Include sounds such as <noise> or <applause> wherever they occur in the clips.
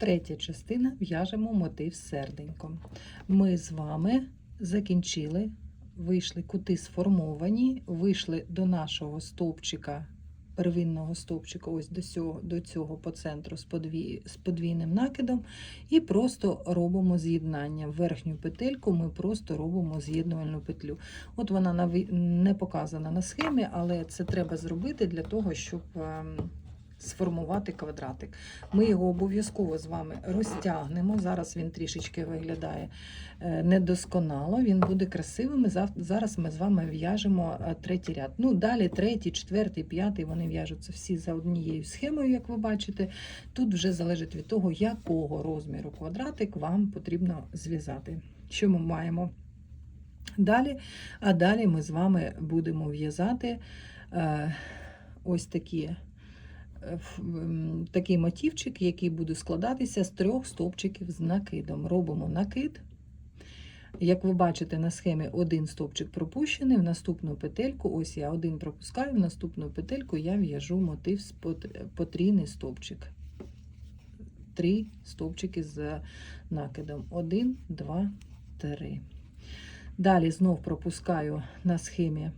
Третя частина в'яжемо мотив серденьком. Ми з вами закінчили, вийшли кути сформовані, вийшли до нашого стовпчика, первинного стовпчика, ось до цього, до цього по центру з, подвій, з подвійним накидом, і просто робимо з'єднання. Верхню петельку ми просто робимо з'єднувальну петлю. От вона не показана на схемі, але це треба зробити для того, щоб. Сформувати квадратик. Ми його обов'язково з вами розтягнемо. Зараз він трішечки виглядає е, недосконало, він буде красивим. Зараз ми з вами в'яжемо е, третій ряд. Ну, далі третій, четвертий, п'ятий, вони в'яжуться всі за однією схемою, як ви бачите. Тут вже залежить від того, якого розміру квадратик вам потрібно зв'язати. Що ми маємо далі? А далі ми з вами будемо в'язати е, ось такі. Е, Такий мотивчик, який буде складатися з трьох стовпчиків з накидом. Робимо накид. Як ви бачите на схемі, один стовпчик пропущений, в наступну петельку, ось я один пропускаю, в наступну петельку я в'яжу мотив з потрійний стовпчик. Три стовпчики з накидом. Один, два, три. Далі знов пропускаю на схемі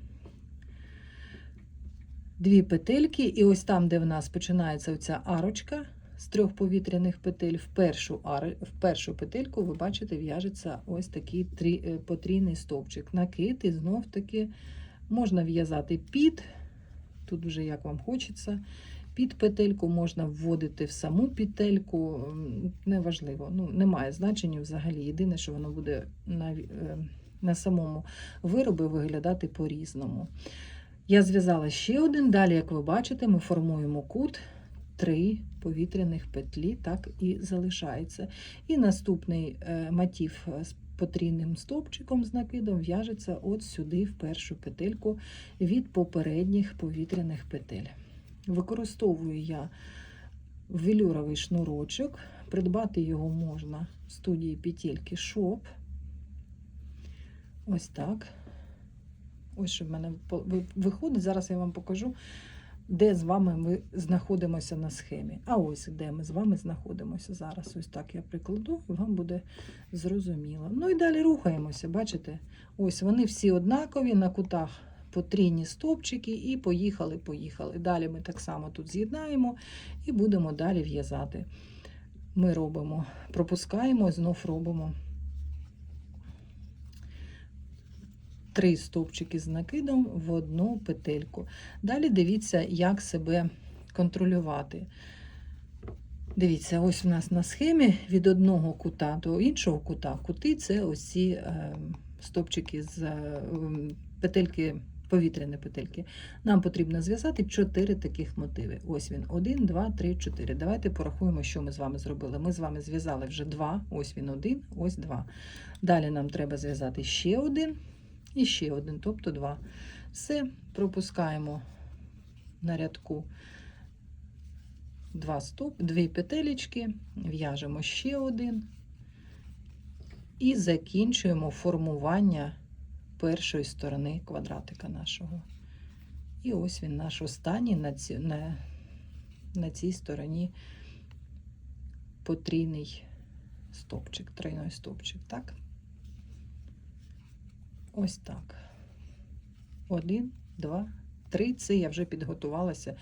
дві петельки, і ось там, де в нас починається оця арочка з трьох повітряних петель, в першу, ар... в першу петельку, ви бачите, в'яжеться ось такий трі... е, потрійний стовпчик. Накид, і знов таки можна в'язати під, тут вже як вам хочеться. Під петельку можна вводити в саму петельку, неважливо, ну, немає значення взагалі. Єдине, що воно буде на, е, на самому виробі виглядати по-різному. Я зв'язала ще один. Далі, як ви бачите, ми формуємо кут, три повітряних петлі, так і залишається. І наступний е, мотив е, з потрійним стовпчиком з накидом в'яжеться от сюди, в першу петельку від попередніх повітряних петель. Використовую я велюровий шнурочок. Придбати його можна в студії петельки Шоп. Ось так. Ось що в мене виходить. Зараз я вам покажу, де з вами ми знаходимося на схемі. А ось де ми з вами знаходимося зараз. Ось так я прикладу, і вам буде зрозуміло. Ну і далі рухаємося. Бачите? Ось вони всі однакові на кутах потрійні стовпчики, і поїхали, поїхали. Далі ми так само тут з'єднаємо і будемо далі в'язати. Ми робимо, пропускаємо, знов робимо. Три стовпчики з накидом в одну петельку. Далі дивіться, як себе контролювати. Дивіться, ось у нас на схемі від одного кута до іншого кута. Кути це ось ці е, стовпчики з е, петельки, повітряні петельки. Нам потрібно зв'язати чотири таких мотиви. Ось він: один, два, три, чотири. Давайте порахуємо, що ми з вами зробили. Ми з вами зв'язали вже два, ось він один, ось два. Далі нам треба зв'язати ще один і ще один, тобто два. Все, пропускаємо на рядку два стоп, дві петелечки, в'яжемо ще один і закінчуємо формування першої сторони квадратика нашого. І ось він наш останній на, ці, на, на цій стороні потрійний стопчик, тройний стопчик, так? Ось так. Один, два, три. Це я вже підготувалася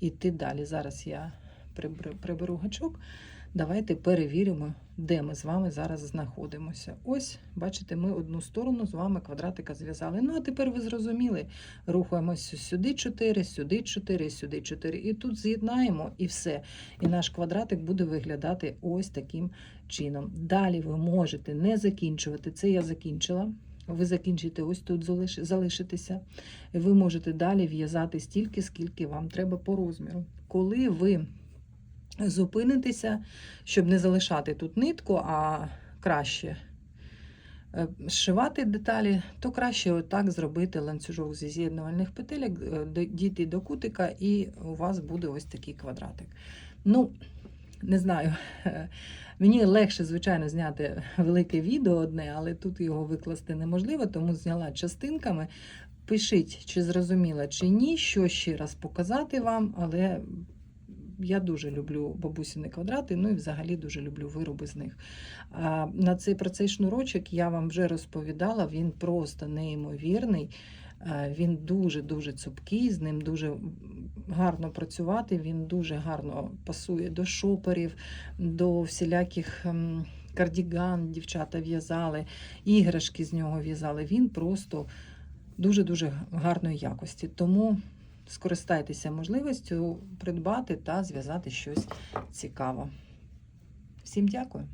йти далі. Зараз я приберу, гачок. Давайте перевіримо, де ми з вами зараз знаходимося. Ось, бачите, ми одну сторону з вами квадратика зв'язали. Ну, а тепер ви зрозуміли. Рухаємося сюди 4, сюди 4, сюди 4. І тут з'єднаємо і все. І наш квадратик буде виглядати ось таким чином. Далі ви можете не закінчувати. Це я закінчила. Ви закінчите ось тут залиш- залишитеся. Ви можете далі в'язати стільки, скільки вам треба по розміру. Коли ви зупинитеся, щоб не залишати тут нитку, а краще е, зшивати деталі, то краще отак зробити ланцюжок зі з'єднувальних петелек, е, дійти до кутика, і у вас буде ось такий квадратик. Ну, не знаю. <laughs> Мені легше, звичайно, зняти велике відео одне, але тут його викласти неможливо, тому зняла частинками. Пишіть, чи зрозуміла, чи ні, що ще раз показати вам, але я дуже люблю бабусіни квадрати, ну і взагалі дуже люблю вироби з них. А на цей про цей шнурочок я вам вже розповідала, він просто неймовірний. Е, Він дуже-дуже цупкий, з ним дуже гарно працювати, він дуже гарно пасує до шоперів, до всіляких ем, кардіган дівчата в'язали, іграшки з нього в'язали. Він просто дуже-дуже гарної якості. Тому скористайтеся можливістю придбати та зв'язати щось цікаве. Всім дякую!